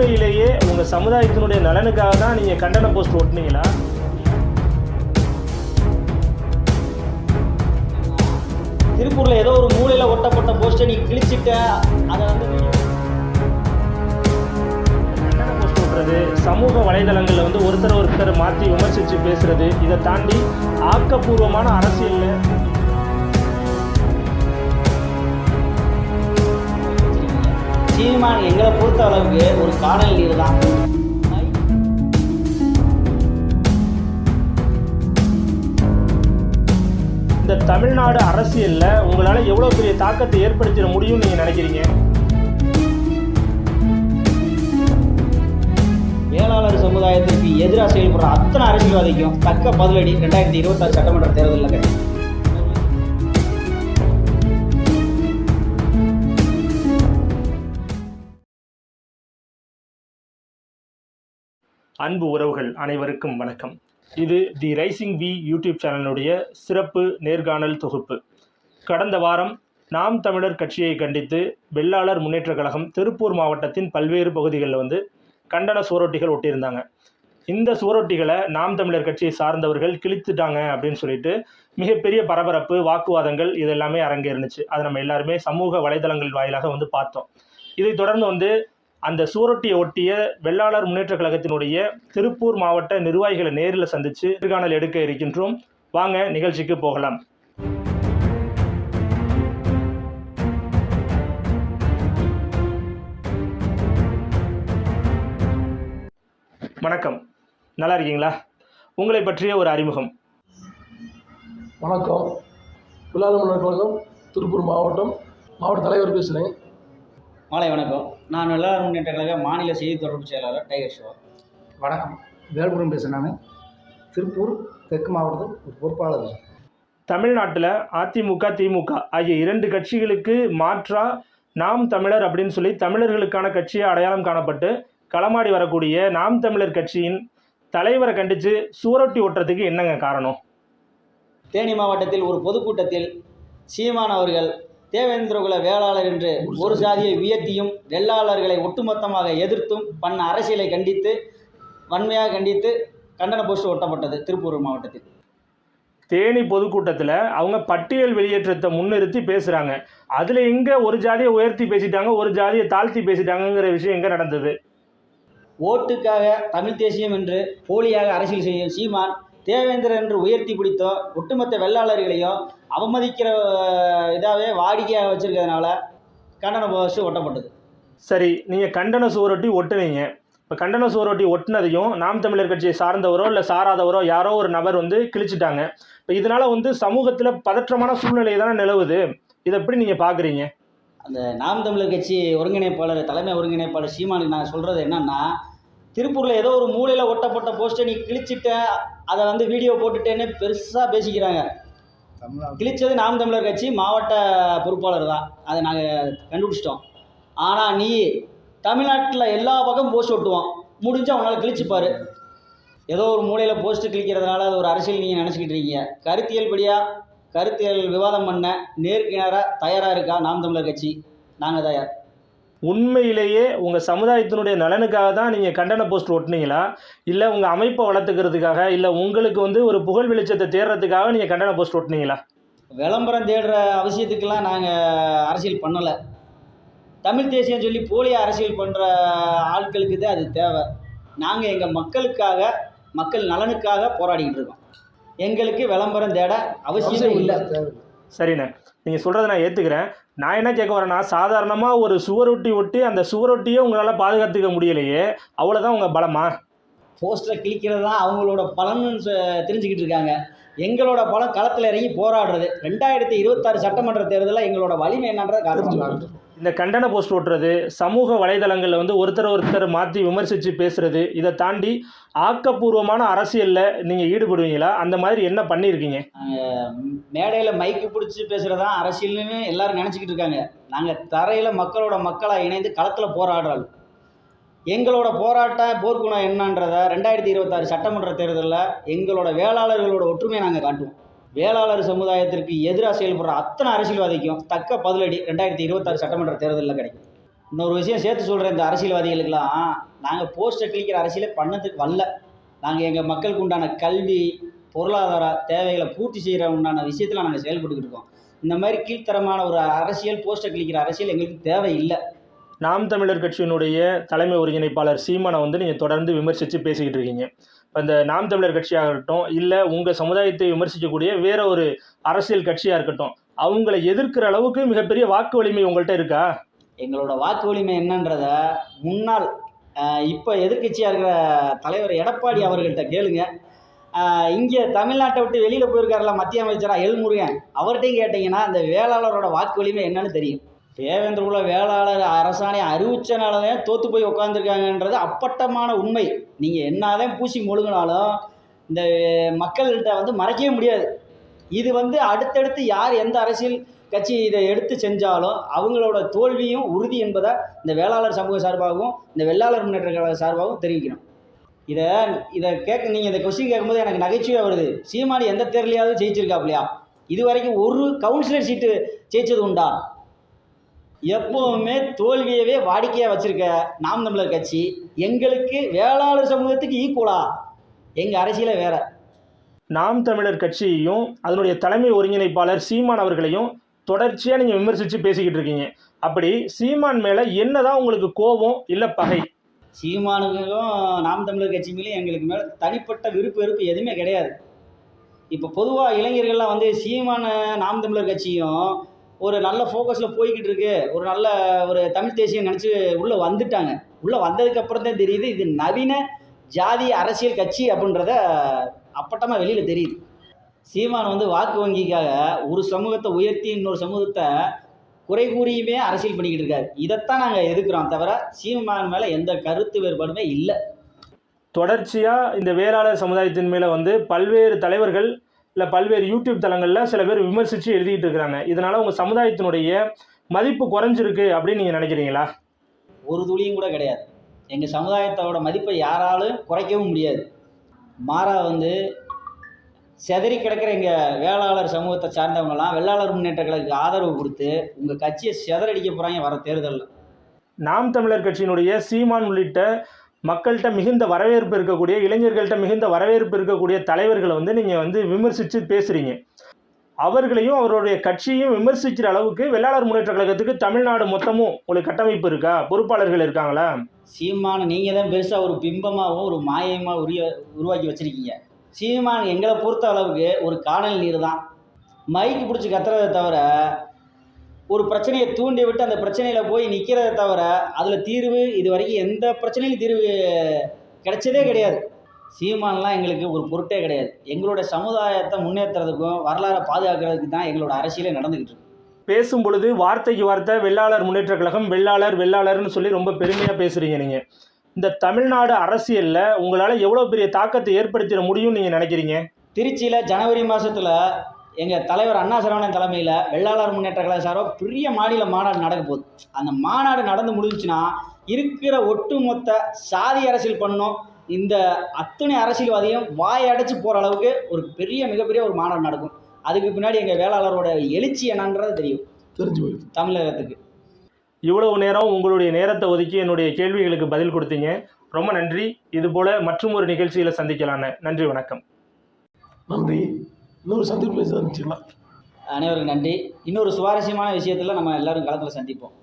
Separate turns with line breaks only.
உண்மையிலேயே உங்க சமுதாயத்தினுடைய நலனுக்காக தான் நீங்க கண்டன போஸ்ட் ஓட்டுனீங்களா?
திருப்பூரில் ஏதோ ஒரு மூலையில் ஒட்டப்பட்ட போஸ்ட்டை நீ கிழிச்சிட்ட அதை வந்து
கண்டன போஸ்ட் ஒட்டுறது சமூக வலைதளங்களில் வந்து ஒருத்தர் ஒருத்தர் மாற்றி விமர்சித்து பேசுறது இதை தாண்டி ஆக்கப்பூர்வமான அரசியலில்
சீமான் எங்களை பொறுத்த அளவுக்கு ஒரு காணல் நீர் தான்
இந்த தமிழ்நாடு அரசியலில் உங்களால் எவ்வளோ பெரிய தாக்கத்தை ஏற்படுத்திட முடியும்னு நீங்கள் நினைக்கிறீங்க?
வேளாளர் சமுதாயத்திற்கு எதிராக செயல்படுற அத்தனை அரசியல்வாதிக்கும் தக்க பதிலடி ரெண்டாயிரத்தி இருபத்தாறு சட்டமன்ற தேர்தலில் கிடைக்கும்
அன்பு உறவுகள் அனைவருக்கும் வணக்கம். இது தி ரைசிங் வி யூடியூப் சேனலுடைய சிறப்பு நேர்காணல் தொகுப்பு. கடந்த வாரம் நாம் தமிழர் கட்சியை கண்டித்து வெள்ளாளர் முன்னேற்றக் கழகம் திருப்பூர் மாவட்டத்தின் பல்வேறு பகுதிகளில் வந்து கண்டன சுவரொட்டிகள் ஒட்டியிருந்தாங்க. இந்த சுவரொட்டிகளை நாம் தமிழர் கட்சியை சார்ந்தவர்கள் கிழித்துட்டாங்க அப்படின்னு சொல்லிட்டு மிகப்பெரிய பரபரப்பு வாக்குவாதங்கள் இதெல்லாமே அரங்கேறுனுச்சு. அதை நம்ம எல்லாருமே சமூக வலைதளங்கள் வாயிலாக வந்து பார்த்தோம். இதைத் தொடர்ந்து வந்து அந்த சுவரொட்டியை ஒட்டிய வெள்ளாளர் முன்னேற்றக் கழகத்தினுடைய திருப்பூர் மாவட்ட நிர்வாகிகளை நேரில் சந்தித்து நேர்காணல் எடுக்க இருக்கின்றோம். வாங்க நிகழ்ச்சிக்கு போகலாம். வணக்கம். நல்லா இருக்கீங்களா? உங்களை பற்றிய ஒரு அறிமுகம்.
வணக்கம். வெள்ளாளர் முன்னேற்ற கழகம் திருப்பூர் மாவட்டம். மாவட்ட தலைவர் பேசுகிறேன்
மாலை வணக்கம். நான் வெள்ளாளர் முன்னேற்ற கழக மாநில செய்தி தொடர்பு செயலாளர் டைகர் சிவா
வணக்கம். வேல்புரம் பேசுகிறேன் நான். திருப்பூர் தெற்கு மாவட்டத்தில் ஒரு பொறுப்பாளர்.
தமிழ்நாட்டில் அதிமுக திமுக ஆகிய இரண்டு கட்சிகளுக்கு மாற்றா நாம் தமிழர் அப்படின்னு சொல்லி தமிழர்களுக்கான கட்சியை அடையாளம் காணப்பட்டு களமாடி வரக்கூடிய நாம் தமிழர் கட்சியின் தலைவரை கண்டித்து சுவரொட்டி ஒட்டுறதுக்கு என்னங்க காரணம்?
தேனி மாவட்டத்தில் ஒரு பொதுக்கூட்டத்தில் சீமான் அவர்கள் தேவேந்திரகுல வேளாளர் என்று ஒரு சாதியை உயர்த்தியும் வெள்ளாளர்களை ஒட்டுமொத்தமாக எதிர்த்தும் பண்ண அரசியலை கண்டித்து வன்மையாக கண்டித்து கண்டன போஸ்ட் ஒட்டப்பட்டது திருப்பூர் மாவட்டத்தில்.
தேனி பொதுக்கூட்டத்தில் அவங்க பட்டியல் வெளியேற்றத்தை முன்னிறுத்தி பேசுகிறாங்க அதில் எங்கே ஒரு ஜாதியை உயர்த்தி பேசிட்டாங்க ஒரு ஜாதியை தாழ்த்தி பேசிட்டாங்கங்கிற விஷயம் எங்கே நடந்தது?
ஓட்டுக்காக தமிழ் தேசியம் என்று போலியாக அரசியல் செய்யும் சீமான் தேவேந்திரர் என்று உயர்த்தி பிடித்தோ ஒட்டுமொத்த வெள்ளாளர்களையும் அவமதிக்கிற இதாவே வாடிக்கையாக வச்சிருக்கிறதுனால கண்டன போஸ்ட் ஒட்டப்பட்டது.
சரி நீங்கள் கண்டன சுவரொட்டி ஒட்டுனீங்க இப்போ கண்டன சுவரொட்டி ஒட்டுனதையும் நாம் தமிழர் கட்சியை சார்ந்தவரோ இல்லை சாராதவரோ யாரோ ஒரு நபர் வந்து கிழிச்சிட்டாங்க. இப்போ இதனால் வந்து சமூகத்தில் பதற்றமான சூழ்நிலை தானே நிலவுது. இதை எப்படி நீங்கள் பார்க்குறீங்க
அந்த நாம் தமிழர் கட்சி ஒருங்கிணைப்பாளர் தலைமை ஒருங்கிணைப்பாளர் சீமானுக்கு நான் சொல்கிறது என்னன்னா திருப்பூரில் ஏதோ ஒரு மூலையில் ஒட்டப்பட்ட போஸ்ட்டை நீ கிழிச்சிட்ட அதை வந்து வீடியோ போட்டுட்டேன்னு பெருசாக பேசிக்கிறாங்க. கிழிச்சது நாம் தமிழர் கட்சி மாவட்ட பொறுப்பாளர் தான். அதை நாங்கள் கண்டுபிடிச்சிட்டோம். ஆனால் நீ தமிழ்நாட்டில் எல்லா பக்கம் போஸ்ட் ஒட்டுவான். முடிஞ்சா உன்னால் கிழிச்சுப்பாரு. ஏதோ ஒரு மூலையில் போஸ்ட்டு கிழிக்கிறதுனால அது ஒரு அரசியல் நீங்கள் நினச்சிக்கிட்டு இருக்கீங்க. கருத்தியல் படியாக கருத்தியல் விவாதம் பண்ண நேருக்கு நேராக தயாராக இருக்கா நாம் தமிழர் கட்சி? நாங்கள் தயார்.
உண்மையிலேயே உங்கள் சமுதாயத்தினுடைய நலனுக்காக தான் நீங்கள் கண்டன போஸ்ட் ஒட்டுனீங்களா? இல்லை உங்கள் அமைப்பை வளர்த்துக்கிறதுக்காக இல்லை உங்களுக்கு வந்து ஒரு புகழ் வெளிச்சத்தை தேடுறதுக்காக நீங்கள் கண்டன போஸ்ட் ஒட்டுனீங்களா?
விளம்பரம் தேடுற அவசியத்துக்கெல்லாம் நாங்கள் அரசியல் பண்ணலை. தமிழ் தேசியம் சொல்லி போலியாக அரசியல் பண்ணுற ஆட்களுக்கு தான் அது தேவை. நாங்கள் எங்கள் மக்களுக்காக மக்கள் நலனுக்காக போராடிக்கிட்டு இருக்கோம். எங்களுக்கு விளம்பரம் தேட அவசியம் இல்லை.
சரிண்ணே. நீங்கள் சொல்கிறத நான் ஏற்றுக்கிறேன் நான் என்ன கேட்க வரேன்னா சாதாரணமாக ஒரு சுவரொட்டி ஒட்டி அந்த சுவரொட்டியை உங்களால் பாதுகாத்துக்க முடியலையே அவ்வளோதான் உங்கள் பலமா?
போஸ்டரை கிழிக்கிறது தான் அவங்களோட பலன்னு தெரிஞ்சுக்கிட்டு இருக்காங்க. எங்களோட பலம் களத்தில் இறங்கி போராடுறது. ரெண்டாயிரத்தி இருபத்தாறு சட்டமன்ற தேர்தலில் எங்களோட வலிமை என்னன்றதை காட்டுறோம்
இந்த கண்டன போஸ்ட் ஓட்டுறது சமூக வலைதளங்களில் வந்து ஒருத்தர் ஒருத்தர் மாற்றி விமர்சித்து பேசுகிறது இதை தாண்டி ஆக்கப்பூர்வமான அரசியலில் நீங்கள் ஈடுபடுவீங்களா? அந்த மாதிரி என்ன பண்ணியிருக்கீங்க?
மேடையில் மைக்கு பிடிச்சி பேசுகிறது தான் அரசியல்னு எல்லாரும் நினச்சிக்கிட்டு இருக்காங்க. நாங்கள் தரையில் மக்களோட மக்களாக இணைந்து களத்தில் போராடுறோம். எங்களோட போராட்ட போர்க்குணம் என்னன்றதை ரெண்டாயிரத்தி இருபத்தாறு சட்டமன்ற தேர்தலில் எங்களோட வேளாளர்களோட ஒற்றுமையை நாங்கள் காட்டுவோம். வேளாளர் சமுதாயத்திற்கு எதிராக செயல்படுற அத்தனை அரசியல்வாதிக்கும் தக்க பதிலடி ரெண்டாயிரத்தி இருபத்தாறு சட்டமன்ற தேர்தலில் கிடைக்கும். இன்னொரு விஷயம் சேர்த்து சொல்கிறேன் இந்த அரசியல்வாதிகளுக்கெல்லாம் நாங்கள் போஸ்டர் கிழிக்கிற அரசியலே பண்ணதுக்கு வரல. நாங்கள் எங்கள் மக்களுக்கு உண்டான கல்வி பொருளாதார தேவைகளை பூர்த்தி செய்கிற உண்டான விஷயத்தில் நாங்கள் செயல்பட்டுக்கிட்டு இருக்கோம். இந்த மாதிரி கீழ்த்தரமான ஒரு அரசியல் போஸ்டர் கிழிக்கிற அரசியல் எங்களுக்கு தேவையில்லை.
நாம் தமிழர் கட்சியினுடைய தலைமை ஒருங்கிணைப்பாளர் சீமானை வந்து நீங்கள் தொடர்ந்து விமர்சித்து பேசிக்கிட்டு இருக்கீங்க. இந்த நாம் தமிழர் கட்சியாக இருக்கட்டும் இல்லை உங்கள் சமுதாயத்தை விமர்சிக்கக்கூடிய வேற ஒரு அரசியல் கட்சியாக இருக்கட்டும் அவங்கள எதிர்க்கிற அளவுக்கு மிகப்பெரிய வாக்கு வலிமை உங்கள்கிட்ட இருக்கா?
எங்களோட வாக்கு வலிமை என்னன்றத முன்னாள் இப்போ எதிர்க்கட்சியாக இருக்கிற தலைவர் எடப்பாடி அவர்கள்ட்ட கேளுங்க. இங்கே தமிழ்நாட்டை விட்டு வெளியில் போயிருக்காருல மத்திய அமைச்சராக எல்முருகன் அவர்கிட்டையும் கேட்டிங்கன்னா அந்த வேளாளரோட வாக்கு வலிமை என்னன்னு தெரியும். தேவேந்திர குல வேளாளர் அரசாணை அறிவிச்சனால தான் தோற்று போய் உட்காந்துருக்காங்கன்றது அப்பட்டமான உண்மை. நீங்கள் என்னதான் பூசி மொழுகினாலும் இந்த மக்கள்கிட்ட வந்து மறைக்கவே முடியாது. இது வந்து அடுத்தடுத்து யார் எந்த அரசியல் கட்சி இதை எடுத்து செஞ்சாலும் அவங்களோட தோல்வியும் உறுதி என்பதை இந்த வேளாளர் சமூக சார்பாகவும் இந்த வெள்ளாளர் முன்னேற்ற கழக சார்பாகவும் தெரிவிக்கணும். இதை இதை கேட்க நீங்கள் இந்த கொஸ்டின் கேட்கும்போது எனக்கு நகைச்சுவையாக வருது. சீமானி எந்த தேர்தலையாவது ஜெயிச்சிருக்காப்லையா இது வரைக்கும் ஒரு கவுன்சிலர் சீட்டு ஜெயிச்சது உண்டா? எப்போவுமே தோல்வியவே வாடிக்கையாக வச்சிருக்க நாம் தமிழர் கட்சி எங்களுக்கு வேளாளர் சமூகத்துக்கு ஈக்குவலா எங்கள் அரசியலே வேற.
நாம் தமிழர் கட்சியையும் அதனுடைய தலைமை ஒருங்கிணைப்பாளர் சீமான் அவர்களையும் தொடர்ச்சியாக நீங்கள் விமர்சித்து பேசிக்கிட்டு இருக்கீங்க. அப்படி சீமான் மேலே என்னதான் உங்களுக்கு கோபம் இல்லை பகை?
சீமானுக்கும் நாம் தமிழர் கட்சி மேலேயும் எங்களுக்கு மேலே தனிப்பட்ட விருப்பு வெறுப்பு எதுவுமே கிடையாது. இப்போ பொதுவாக இளைஞர்கள்லாம் வந்து சீமான நாம் தமிழர் கட்சியும் ஒரு நல்ல ஃபோக்கஸில் போய்கிட்டு இருக்கு. ஒரு நல்ல ஒரு தமிழ் தேசியம் நினச்சி உள்ளே வந்துட்டாங்க. உள்ளே வந்ததுக்கப்புறம் தான் தெரியுது இது நவீன ஜாதி அரசியல் கட்சி அப்படின்றத அப்பட்டமாக வெளியில் தெரியுது. சீமான் வந்து வாக்கு வங்கிக்காக ஒரு சமூகத்தை உயர்த்தி இன்னொரு சமூகத்தை குறை கூறியுமே அரசியல் பண்ணிக்கிட்டு இருக்காரு. இதைத்தான் நாங்கள் எதிர்க்கிறோம் தவிர சீமான் மேலே எந்த கருத்து வேறுபாடுமே இல்லை.
தொடர்ச்சியாக இந்த வேளாளர் சமுதாயத்தின் மேலே வந்து பல்வேறு தலைவர்கள் இல்லை பல்வேறு யூடியூப் தளங்களில் சில பேர் விமர்சித்து எழுதிட்டு இருக்கிறாங்க. இதனால் உங்கள் சமுதாயத்தினுடைய மதிப்பு குறைஞ்சிருக்கு அப்படின்னு நீங்கள் நினைக்கிறீங்களா?
ஒரு துளியும் கூட கிடையாது. எங்கள் சமுதாயத்தோட மதிப்பை யாராலும் குறைக்கவும் முடியாது. மாறா வந்து செதறி கிடக்கிற எங்கள் வேளாளர் சமூகத்தை சார்ந்தவங்கலாம் வெள்ளாளர் முன்னேற்ற கழகத்துக்கு ஆதரவு கொடுத்து உங்கள் கட்சியை செதறடிக்க போகிறாங்க வர தேர்தலில்.
நாம் தமிழர் கட்சியினுடைய சீமான் உள்ளிட்ட மக்கள்கிட்ட மிகுந்த வரவேற்பு இருக்கக்கூடிய இளைஞர்கள்ட்ட மிகுந்த வரவேற்பு இருக்கக்கூடிய தலைவர்களை வந்து நீங்கள் வந்து விமர்சித்து பேசுகிறீங்க அவர்களையும் அவருடைய கட்சியையும் விமர்சிக்கிற அளவுக்கு வெள்ளாளர் முன்னேற்ற கழகத்துக்கு தமிழ்நாடு மொத்தமும் ஒரு கட்டமைப்பு இருக்கா? பொறுப்பாளர்கள் இருக்காங்களா?
சீமான நீங்கள் தான் பெருசாக ஒரு பிம்பமாகவும் ஒரு மாயமாக உரிய உருவாக்கி வச்சுருக்கீங்க. சீமான் எங்களை பொறுத்த அளவுக்கு ஒரு காணல் நீர் தான் மைக்கு பிடிச்சி கத்துறதை தவிர ஒரு பிரச்சனையை தூண்டி விட்டு அந்த பிரச்சனையில் போய் நிற்கிறத தவிர அதில் தீர்வு இது வரைக்கும் எந்த பிரச்சனையிலும் தீர்வு கிடைச்சதே கிடையாது. சீமான்லாம் எங்களுக்கு ஒரு பொருட்டே கிடையாது. எங்களோட சமுதாயத்தை முன்னேற்றுறதுக்கும் வரலாறை பாதுகாக்கிறதுக்கு தான் எங்களோட அரசியலே நடந்துக்கிட்டு இருக்கு.
பேசும் பொழுது வார்த்தைக்கு வார்த்தை வெள்ளாளர் முன்னேற்ற கழகம் வெள்ளாளர் வெள்ளாளர்னு சொல்லி ரொம்ப பெருமையாக பேசுகிறீங்க நீங்கள் இந்த தமிழ்நாடு அரசியலில் உங்களால் எவ்வளோ பெரிய தாக்கத்தை ஏற்படுத்திட முடியும்னு நீங்கள் நினைக்கிறீங்க?
திருச்சியில் ஜனவரி மாதத்தில் எங்கள் தலைவர் அண்ணா சரவணன் தலைமையில் வெள்ளாளர் முன்னேற்ற கழக சார்பாக பெரிய மாநில மாநாடு நடக்க போகுது. அந்த மாநாடு நடந்து முடிஞ்சுச்சுன்னா இருக்கிற ஒட்டுமொத்த சாதி அரசியல் பண்ணோம் இந்த அத்தனை அரசியல்வாதியும் வாய் அடைச்சு போகிற அளவுக்கு ஒரு பெரிய மிகப்பெரிய ஒரு மாநாடு நடக்கும். அதுக்கு பின்னாடி எங்கள் வேளாளரோட எழுச்சி என்னன்றது தெரியும்.
தெரிஞ்சு போயிடுது.
தமிழகத்துக்கு.
இவ்வளவு நேரம் உங்களுடைய நேரத்தை ஒதுக்கி என்னுடைய கேள்விகளுக்கு பதில் கொடுத்தீங்க. ரொம்ப நன்றி. இதுபோல் மற்றும் ஒரு நிகழ்ச்சியில் சந்திக்கலான்னு நன்றி வணக்கம்.
நன்றி. இன்னொரு சந்திப்பில் சந்திச்சிடலாம்
அனைவருக்கும் நன்றி. இன்னொரு சுவாரஸ்யமான விஷயத்தில் நம்ம எல்லாரும் களத்தில் சந்திப்போம்.